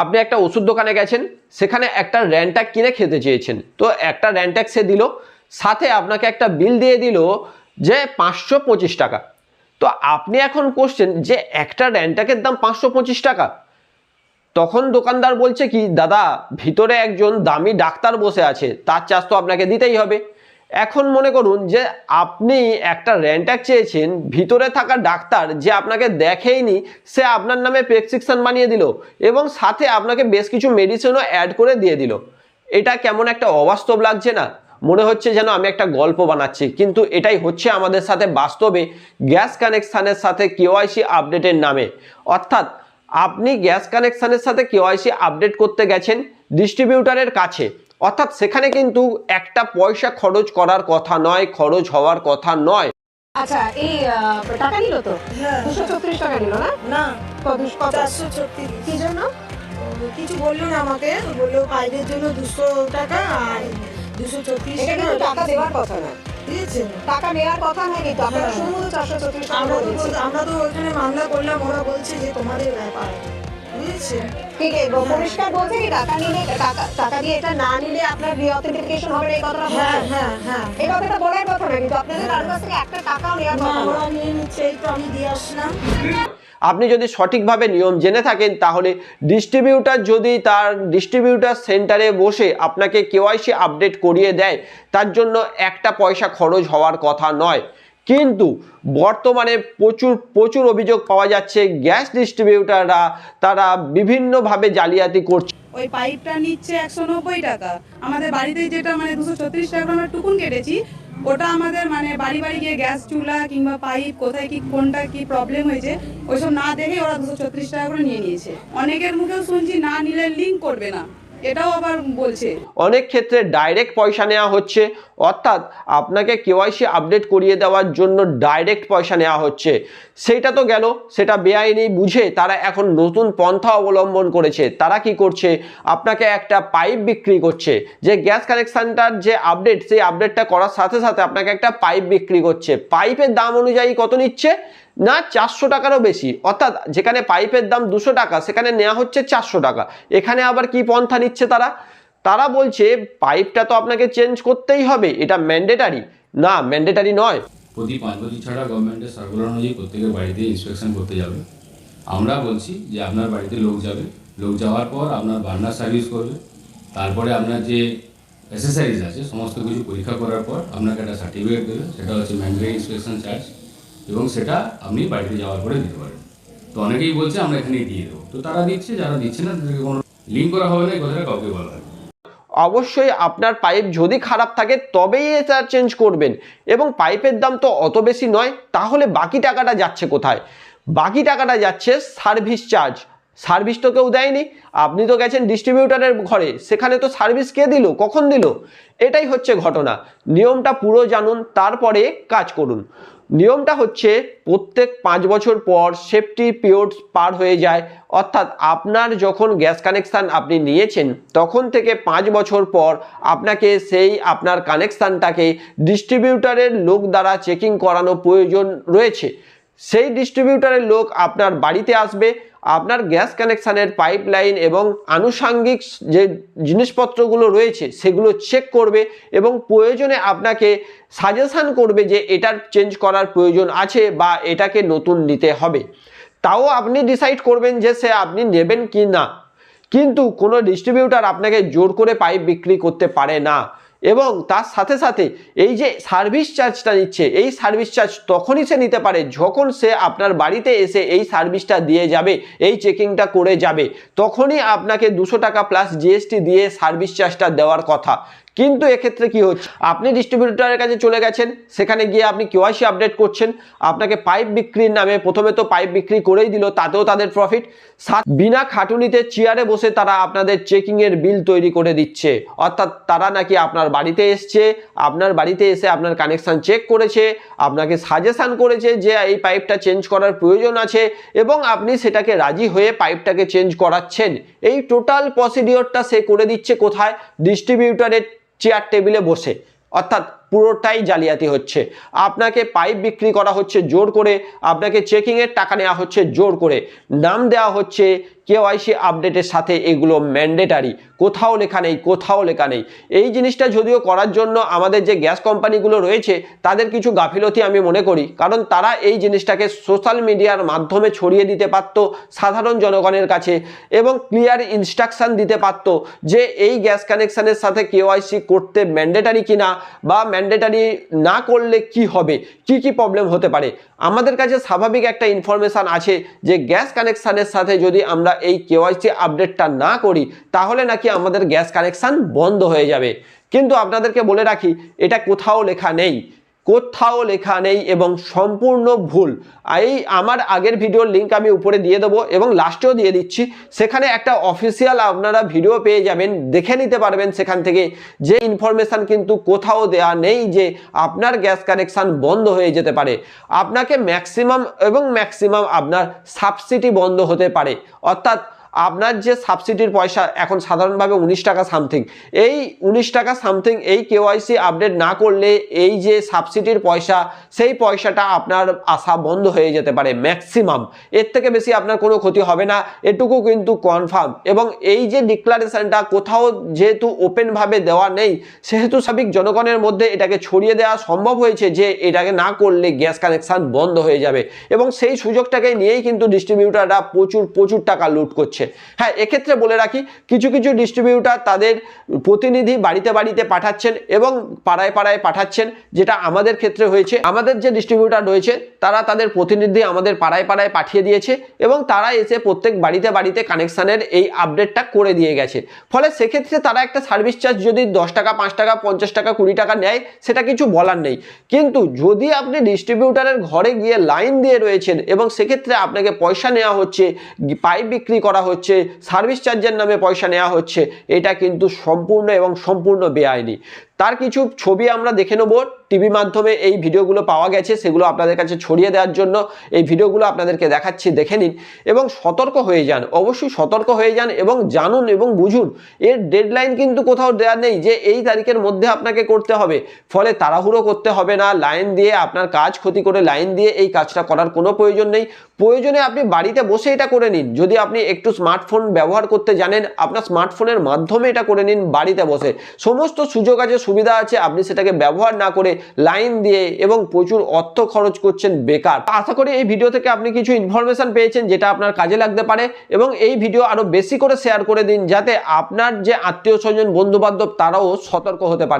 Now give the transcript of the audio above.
আপনি একটা ওষুধ দোকানে গেছেন, সেখানে একটা র্যান্ট্যাক কিনে খেতে চেয়েছেন। তো একটা র্যান্ট্যাক সে দিল, সাথে আপনাকে একটা বিল দিয়ে দিল যে পাঁচশো পঁচিশ টাকা। তো আপনি এখন কোশ্চেন যে একটা র্যান্ট্যাকের দাম পাঁচশো পঁচিশ টাকা? তখন দোকানদার বলছে কি, দাদা, ভিতরে একজন দামি ডাক্তার বসে আছে, তার চার্জ তো আপনাকে দিতেই হবে। এখন মনে করুন যে আপনি একটা র্যান্ট্যাক চেয়েছেন, ভিতরে থাকা ডাক্তার যে আপনাকে দেখেইনি, সে আপনার নামে প্রেসক্রিপশন বানিয়ে দিল এবং সাথে আপনাকে বেশ কিছু মেডিসিনও অ্যাড করে দিয়ে দিল। এটা কেমন একটা অবাস্তব লাগছে না? মনে হচ্ছে যেন আমি একটা গল্প বানাচ্ছি, কিন্তু এটাই হচ্ছে আমাদের সাথে বাস্তবে গ্যাস কানেকশানের সাথে কেওয়াইসি আপডেটের নামে। অর্থাৎ আপনি গ্যাস কানেকশানের সাথে কেওয়াইসি আপডেট করতে গেছেন ডিস্ট্রিবিউটারের কাছে। অর্থাৎ সেখানে কিন্তু একটা পয়সা খরচ করার কথা নয় খরচ হওয়ার কথা নয়। আচ্ছা এই টাকা নিল তো? দুশো চৌত্রিশ টাকা নিল না? না। কত কত? চারশো ছত্রিশ। কি জন্য? কিছু বলল না আমাকে। বলল পাইপের জন্য দুশো টাকা আর দুশো ছত্রিশ টাকা। দেওয়ার কথা না টাকা নেওয়ার কথা নয় কিন্তু আপনারা। চারশো চৌত্রিশ আমরা তো আমরা তো ওইখানে মামলা করলাম ওরা বলছে যে তোমাদের ব্যাপার। ঠিক আছে পরিষ্কার বলছে কি টাকা নিলে টাকা টাকা দিয়ে এটা না নিলে আপনার রিঅথেন্টিফিকেশন হবে এই কথাটা হ্যাঁ হ্যাঁ হ্যাঁ। এই কথাটা বলার কথা না কিন্তু আপনাদের কারোর কাছ থেকে একটা টাকাও নেওয়ার কথা ওরা নিয়ে নিচ্ছে এই তো আমি দিয়ে আসলাম। আপনি যদি সঠিকভাবে নিয়ম জেনে থাকেন তাহলে ডিস্ট্রিবিউটার যদি তার ডিস্ট্রিবিউটার সেন্টারে বসে আপনাকে কেওয়াইসি আপডেট করিয়ে দেয় তার জন্য একটা পয়সা খরচ হওয়ার কথা নয়। কিন্তু বর্তমানে প্রচুর প্রচুর অভিযোগ পাওয়া যাচ্ছে, গ্যাস ডিস্ট্রিবিউটাররা তারা বিভিন্নভাবে জালিয়াতি করছে। ওই পাইপটা নিচ্ছে একশো নব্বই টাকা। আমাদের বাড়িতে যেটা মানে দুশো ছত্রিশ টাকা আমরা টুকুন কেটেছি, ওটা আমাদের মানে বাড়ি বাড়ি গিয়ে গ্যাস চুলা কিংবা পাইপ কোথায় কি, কোনটা কি প্রবলেম হয়েছে, ওইসব না দেখে ওরা দুশো ছত্রিশ টাকা করে নিয়ে নিয়েছে। অনেকের মুখেও শুনছি না নিলে লিঙ্ক করবে না। এটাও আবার বলছে। অনেক ক্ষেত্রে ডাইরেক্ট পয়সা নেওয়া হচ্ছে, অর্থাৎ আপনাকে কেওয়াইসি আপডেট করিয়ে দেওয়ার জন্য ডাইরেক্ট পয়সা নেওয়া হচ্ছে। সেইটা তো গেল, সেটা বেআইনি বুঝে তারা এখন নতুন পন্থা অবলম্বন করেছে। তারা কি করছে? আপনাকে একটা পাইপ বিক্রি করছে। যে গ্যাস কানেকশনটার যে আপডেট সেই আপডেটটা করার সাথে সাথে আপনাকে একটা পাইপ বিক্রি করছে। পাইপের দাম অনুযায়ী কত নিচ্ছে? না চারশো টাকারও বেশি। অর্থাৎ যেখানে পাইপের দাম দুশো টাকা, সেখানে নেওয়া হচ্ছে চারশো টাকা। এখানে আবার কি পন্থা নিচ্ছে তারা? তারা বলছে, পাইপটা তো আপনাকে চেঞ্জ করতেই হবে, এটা ম্যান্ডেটারি। না, ম্যান্ডেটারি নয়। প্রতি পাঁচ বছর ছাড়া গভর্নমেন্টের সার্কুলার অনুযায়ী প্রত্যেকের বাড়িতে ইন্সপেকশন করতে যাবে। আমরা বলছি যে আপনার বাড়িতে লোক যাবে। লোক যাওয়ার পর আপনার বার্নার সার্ভিস করবে। তারপরে আপনার যে অ্যাসেসারিজ আছে, সমস্ত কিছু পরীক্ষা করার পর আপনাকে একটা সার্টিফিকেট দেবে। সেটা হচ্ছে ম্যান্ডেটারি ইন্সপেকশন চার্জ এবং সেটা আপনি বাড়িতে যাওয়ার পরে দিতে পারেন। তো অনেকেই বলছে, আমরা এখানেই দিয়ে দেবো। তো তারা দিচ্ছে, যারা দিচ্ছে না, তাদেরকে কোনো লিঙ্ক করা হবে না, এই কথাটা কাউকে বলা হবে। অবশ্যই আপনার পাইপ যদি খারাপ থাকে, তবেই এটা চেঞ্জ করবেন। এবং পাইপের দাম তো অত বেশি নয়, তাহলে বাকি টাকাটা যাচ্ছে কোথায়? বাকি টাকাটা যাচ্ছে সার্ভিস চার্জ সার্ভিস তো কেউ দেয়নি, আপনি তো গেছেন ডিস্ট্রিবিউটারের ঘরে, সেখানে তো সার্ভিস কে দিল, কখন দিল? এটাই হচ্ছে ঘটনা। নিয়মটা পুরো জানুন, তারপরে কাজ করুন। নিয়মটা হচ্ছে প্রত্যেক পাঁচ বছর পর সেফটি পিরিয়ড পার হয়ে যায়। অর্থাৎ আপনার যখন গ্যাস কানেকশান আপনি নিয়েছেন, তখন থেকে পাঁচ বছর পর আপনাকে সেই আপনার কানেকশানটাকে ডিস্ট্রিবিউটারের লোক দ্বারা চেকিং করানো প্রয়োজন রয়েছে। সেই ডিস্ট্রিবিউটারের লোক আপনার বাড়িতে আসবে, আপনার গ্যাস কানেকশানের পাইপ লাইন এবং আনুষাঙ্গিক যে জিনিসপত্রগুলো রয়েছে সেগুলো চেক করবে এবং প্রয়োজনে আপনাকে সাজেশান করবে যে এটার চেঞ্জ করার প্রয়োজন আছে বা এটাকে নতুন নিতে হবে। তাও আপনি ডিসাইড করবেন যে সে আপনি নেবেন কি না। কিন্তু কোনো ডিস্ট্রিবিউটার আপনাকে জোর করে পাইপ বিক্রি করতে পারে না। এবং তার সাথে সাথে এই যে সার্ভিস চার্জটা নিচ্ছে, এই সার্ভিস চার্জ তখনই সে নিতে পারে যখন সে আপনার বাড়িতে এসে এই সার্ভিসটা দিয়ে যাবে, এই চেকিংটা করে যাবে। তখনই আপনাকে দুশো টাকা প্লাস জিএসটি দিয়ে সার্ভিস চার্জটা দেওয়ার কথা। কিন্তু এক্ষেত্রে কি হচ্ছে? আপনি ডিস্ট্রিবিউটারের কাছে চলে গেছেন, সেখানে গিয়ে আপনি কেওয়াইসি আপডেট করছেন, আপনাকে পাইপ বিক্রির নামে প্রথমে তো পাইপ বিক্রি করেই দিল, তাতেও তাদের প্রফিট বিনা খাটুনিতে চেয়ারে বসে তারা আপনাদের চেকিংয়ের বিল তৈরি করে দিচ্ছে। অর্থাৎ তারা নাকি আপনার বাড়িতে এসছে, আপনার বাড়িতে এসে আপনার কানেকশান চেক করেছে, আপনাকে সাজেশান করেছে যে এই পাইপটা চেঞ্জ করার প্রয়োজন আছে এবং আপনি সেটাকে রাজি হয়ে পাইপটাকে চেঞ্জ করাচ্ছেন। এই টোটাল প্রসিডিওরটা সে করে দিচ্ছে কোথায়? ডিস্ট্রিবিউটারের চেয়ার টেবিলে বসে। অর্থাৎ পুরোটাই জালিয়াতি হচ্ছে। আপনাকে পাইপ বিক্রি করা হচ্ছে জোর করে, আপনাকে চেকিংয়ের টাকা নেওয়া হচ্ছে জোর করে। নাম দেওয়া হচ্ছে কেওয়াইসি আপডেটের সাথে এগুলো ম্যান্ডেটারি কোথাও লেখা নেই, কোথাও লেখা নেই। এই জিনিসটা যদিও করার জন্য আমাদের যে গ্যাস কোম্পানিগুলো রয়েছে, তাদের কিছু গাফিলতি আমি মনে করি। কারণ তারা এই জিনিসটাকে সোশ্যাল মিডিয়ার মাধ্যমে ছড়িয়ে দিতে পারতো সাধারণ জনগণের কাছে এবং ক্লিয়ার ইনস্ট্রাকশন দিতে পারতো যে এই গ্যাস কানেকশানের সাথে কেওয়াইসি করতে ম্যান্ডেটারি কিনা বা ম্যান্ডেটারি না করলে কি হবে? কি কি প্রবলেম হতে পারে? আমাদের কাছে স্বাভাবিক একটা ইনফরমেশান আছে যে গ্যাস কানেকশানের সাথে যদি আমরা এই কেওয়াইসি আপডেটটা না করি, তাহলে নাকি আমাদের গ্যাস কানেকশান বন্ধ হয়ে যাবে। কিন্তু আপনাদেরকে বলে রাখি, এটা কোথাও লেখা নেই। কোথাও লেখা নেই এবং সম্পূর্ণ ভুল। এই আমার আগের ভিডিওর লিঙ্ক আমি উপরে দিয়ে দেবো এবং লাস্টেও দিয়ে দিচ্ছি। সেখানে একটা অফিসিয়াল আপনারা ভিডিও পেয়ে যাবেন, দেখে নিতে পারবেন সেখান থেকে। যে ইনফরমেশান কিন্তু কোথাও দেয়া নেই যে আপনার গ্যাস কানেকশান বন্ধ হয়ে যেতে পারে। আপনাকে ম্যাক্সিমাম এবং ম্যাক্সিমাম আপনার সাবসিডি বন্ধ হতে পারে। অর্থাৎ আপনার যে সাবসিডির পয়সা এখন সাধারণভাবে উনিশ টাকা সামথিং এই উনিশ টাকা সামথিং এই কেওয়াইসি আপডেট না করলে এই যে সাবসিডির পয়সা, সেই পয়সাটা আপনার আসা বন্ধ হয়ে যেতে পারে ম্যাক্সিমাম এর থেকে বেশি আপনার কোনো ক্ষতি হবে না, এটুকু কিন্তু কনফার্ম এবং এই যে ডিক্লারেশনটা কোথাও যেহেতু ওপেনভাবে দেওয়া নেই, সেহেতু স্বাভাবিক জনগণের মধ্যে এটাকে ছড়িয়ে দেওয়া সম্ভব হয়েছে যে এটাকে না করলে গ্যাস কানেকশন বন্ধ হয়ে যাবে। এবং সেই সুযোগটাকে নিয়েই কিন্তু ডিস্ট্রিবিউটাররা প্রচুর প্রচুর টাকা লুট করছে। হ্যাঁ এক্ষেত্রে বলে রাখি, কিছু কিছু ডিস্ট্রিবিউটার তাদের প্রতিনিধি বাড়িতে বাড়িতে পাঠাচ্ছেন এবং পাড়ায় পাড়ায় পাঠাচ্ছেন, যেটা আমাদের ক্ষেত্রে হয়েছে। আমাদের যে ডিস্ট্রিবিউটার রয়েছে, তারা তাদের প্রতিনিধি আমাদের পাড়ায় পাড়ায় পাঠিয়ে দিয়েছে এবং তারা এসে প্রত্যেক বাড়িতে বাড়িতে কানেকশানের এই আপডেটটা করে দিয়ে গেছে। ফলে সেক্ষেত্রে তারা একটা সার্ভিস চার্জ যদি দশ টাকা, পাঁচ টাকা, পঞ্চাশ টাকা, কুড়ি টাকা নেয়, সেটা কিছু বলার নেই। কিন্তু যদি আপনি ডিস্ট্রিবিউটারের ঘরে গিয়ে লাইন দিয়ে রয়েছেন এবং সেক্ষেত্রে আপনাকে পয়সা নেওয়া হচ্ছে, পাইপ বিক্রি করা হচ্ছে সার্ভিস চার্জের নামে পয়সা নেওয়া হচ্ছে। এটা কিন্তু সম্পূর্ণ এবং সম্পূর্ণ বেআইনি। তার কিছু ছবি আমরা দেখে নেব। টিভি মাধ্যমে এই ভিডিওগুলো পাওয়া গেছে, সেগুলো আপনাদের কাছে ছড়িয়ে দেওয়ার জন্য এই ভিডিওগুলো আপনাদেরকে দেখাচ্ছি, দেখে নিন এবং সতর্ক হয়ে যান, অবশ্যই সতর্ক হয়ে যান এবং জানুন এবং বুঝুন। এর ডেডলাইন কিন্তু কোথাও দেওয়া নেই যে এই তারিখের মধ্যে আপনাকে করতে হবে। ফলে তাড়াহুড়ো করতে হবে না লাইন দিয়ে আপনার কাজ ক্ষতি করে লাইন দিয়ে এই কাজটা করার কোনো প্রয়োজন নেই। প্রয়োজনে আপনি বাড়িতে বসে এটা করে নিন। যদি আপনি একটু স্মার্টফোন ব্যবহার করতে জানেন, আপনার স্মার্টফোনের মাধ্যমে এটা করে নিন বাড়িতে বসে। সমস্ত সুযোগ আছে সুবিধা আছে, আপনি সেটাকে ব্যবহার না করে লাইন দিয়ে এবং প্রচুর অর্থ খরচ করছেন বেকার। আশা করি এই ভিডিও থেকে আপনি কিছু ইনফরমেশন পেয়েছেন যেটা আপনার কাজে লাগতে পারে এবং এই ভিডিও আরও বেশি করে শেয়ার করে দিন যাতে আপনার যে আত্মীয় স্বজন বন্ধুবান্ধব, তারাও সতর্ক হতে পারে।